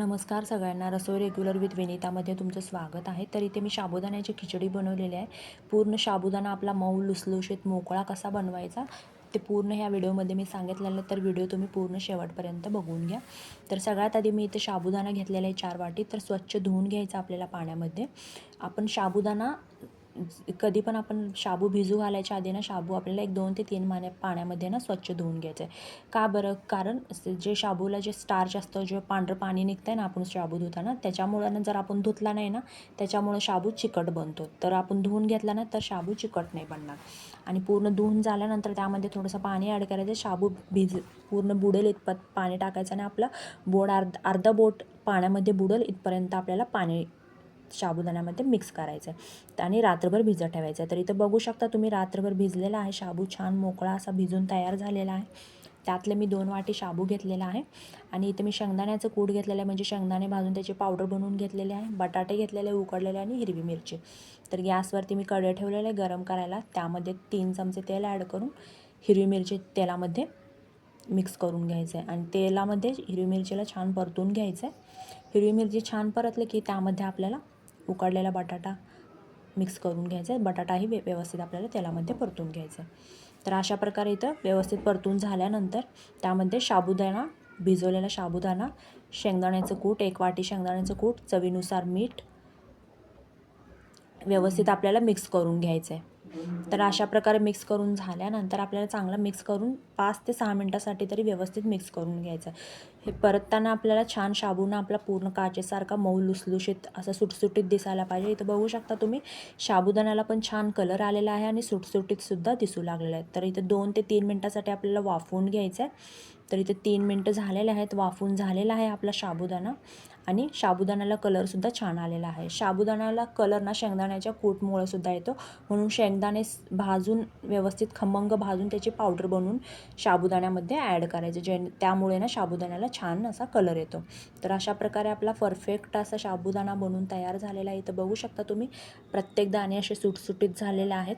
नमस्कार सगळ्यांना. रसोई regular with विनीतामध्ये तुमचं स्वागत आहे. तर इथे मी साबुदाण्याची खिचडी बनवलेली आहे. पूर्ण साबुदाणा आपला मऊ लुसलुशीत मोकळा कसा बनवायचा ते पूर्ण ह्या व्हिडिओमध्ये मी सांगितलेलं तर व्हिडिओ तुम्ही पूर्ण शेवटपर्यंत बघून घ्या. तर सगळ्यात आधी मी इथे साबुदाणा घेतलेला आहे चार वाटी तर स्वच्छ धुवून घ्यायचा आपल्याला पाण्यामध्ये. आपण साबुदाणा कधी पण आपण शाबू भिजू घालायच्या आधी ना शाबू आपल्याला एक दोन ते तीन माने पाण्यामध्ये ना स्वच्छ धुवून घ्यायचं आहे का बरं? कारण जे शाबूला जे स्टार्च असतं जे पांढरं पाणी निघतं आहे ना आपण शाबू धुताना त्याच्यामुळं ना जर आपण धुतला नाही ना त्याच्यामुळं शाबू चिकट बनतो. तर आपण धुवून घेतला ना तर शाबू चिकट नाही बनणार. आणि पूर्ण धुवून झाल्यानंतर त्यामध्ये थोडंसं पाणी ॲड करायचं शाबू भिज पूर्ण बुडेल इतपत पाणी टाकायचं आणि आपलं बोट अर्ध अर्धा बोट पाण्यामध्ये बुडेल इथपर्यंत आपल्याला पाणी साबुदाण्यामध्ये मिक्स करायचं आहे आणि रात्रभर भिजत ठेवायचं आहे तर इथं बघू शकता तुम्ही रात्रभर भिजलेला आहे. शाबू छान मोकळा असा भिजून तयार झालेला आहे. त्यातले मी दोन वाटी शाबू घेतलेला आहे. आणि इथं मी शेंगदाण्याचं कूट घेतलेलं आहे. म्हणजे शेंगदाणे भाजून त्याची पावडर बनवून घेतलेले आहे. बटाटे घेतलेले उकडलेले आणि हिरवी मिरची. तर गॅसवरती मी कडे ठेवलेलं आहे गरम करायला. त्यामध्ये तीन चमचे तेल ॲड करून हिरवी मिरची तेलामध्ये मिक्स करून घ्यायचं आहे आणि तेलामध्ये हिरवी मिरचीला छान परतून घ्यायचं आहे हिरवी मिरची छान परतली की त्यामध्ये आपल्याला उकडलेला बटाटा मिक्स करून घ्यायचा आहे. बटाटाही व्य व्यवस्थित आपल्याला तेलामध्ये परतून घ्यायचा आहे. तर अशा प्रकारे इथं व्यवस्थित परतून झाल्यानंतर त्यामध्ये साबुदाणा भिजवलेला साबुदाणा शेंगदाण्याचं कूट एक वाटी शेंगदाण्याचं कूट चवीनुसार मीठ व्यवस्थित आपल्याला मिक्स करून घ्यायचं आहे. तर अशा प्रकारे मिक्स करून झाल्यानंतर आपल्याला चांगलं मिक्स करून पाच ते सहा मिनटासाठी तरी व्यवस्थित मिक्स करून घ्यायचं. हे परतताना आपल्याला छान शाबूनं आपला पूर्ण काचेसारखा मऊ लुसलुशीत असं सुटसुटीत दिसायला पाहिजे. इथं बघू शकता तुम्ही शाबुदाण्याला पण छान कलर आलेला आहे आणि सुटसुटीतसुद्धा दिसू लागलेला आहे. तर इथं दोन ते तीन मिनटासाठी आपल्याला वाफवून घ्यायचं आहे तर इथे तीन मिनटं झालेले आहेत वाफून झालेला आहे आपला शाबुदाणा. आणि साबुदाण्याला कलरसुद्धा छान आलेला आहे. साबुदाण्याला कलर ना शेंगदाण्याच्या कूटमुळं सुद्धा येतो. म्हणून शेंगदाणे भाजून व्यवस्थित खमंग भाजून त्याची पावडर बनवून साबुदाण्यामध्ये ॲड करायचे. जे त्यामुळे ना साबुदाण्याला छान असा कलर येतो. तर अशा प्रकारे आपला परफेक्ट असा साबुदाणा बनवून तयार झालेला आहे. इथं बघू शकता तुम्ही प्रत्येक दाणे असे सुटसुटीत झालेले आहेत.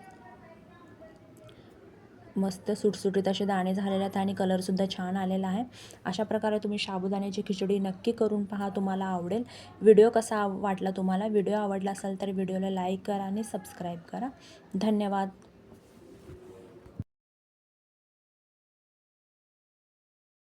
मस्त सुटसुटीत असे दाणे झालेले आहेत आणि कलरसुद्धा छान आलेला आहे. अशा प्रकारे तुम्ही साबुदाण्याची खिचडी नक्की करून पहा तुम्हाला आवडेल. व्हिडिओ कसा वाटला तुम्हाला? व्हिडिओ आवडला असेल तर व्हिडिओला लाईक करा आणि सबस्क्राईब करा. धन्यवाद.